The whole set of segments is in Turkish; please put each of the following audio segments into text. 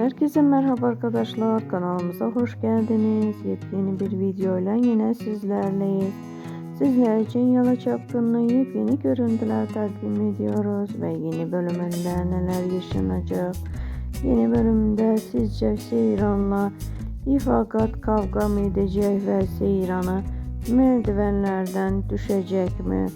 Herkese merhaba arkadaşlar. Kanalımıza hoş geldiniz. Yepyeni bir video ile yine sizlerleyiz. Sizler için Yalı Çapkın'ın yepyeni görüntüler takdim ediyoruz. Ve yeni bölümünde neler yaşanacak? Yeni bölümde sizce Seyran'la İfakat kavga mı edecek ve Seyran'ı merdivenlerden düşecek mi?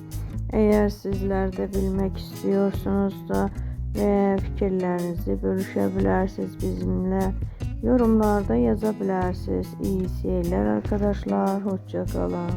Eğer sizler de bilmek istiyorsunuz da ve fikirlerinizi bölüşebilirsiniz bizimle. Yorumlarda yazabilirsiniz. İyi seyirler arkadaşlar. Hoşça kalın.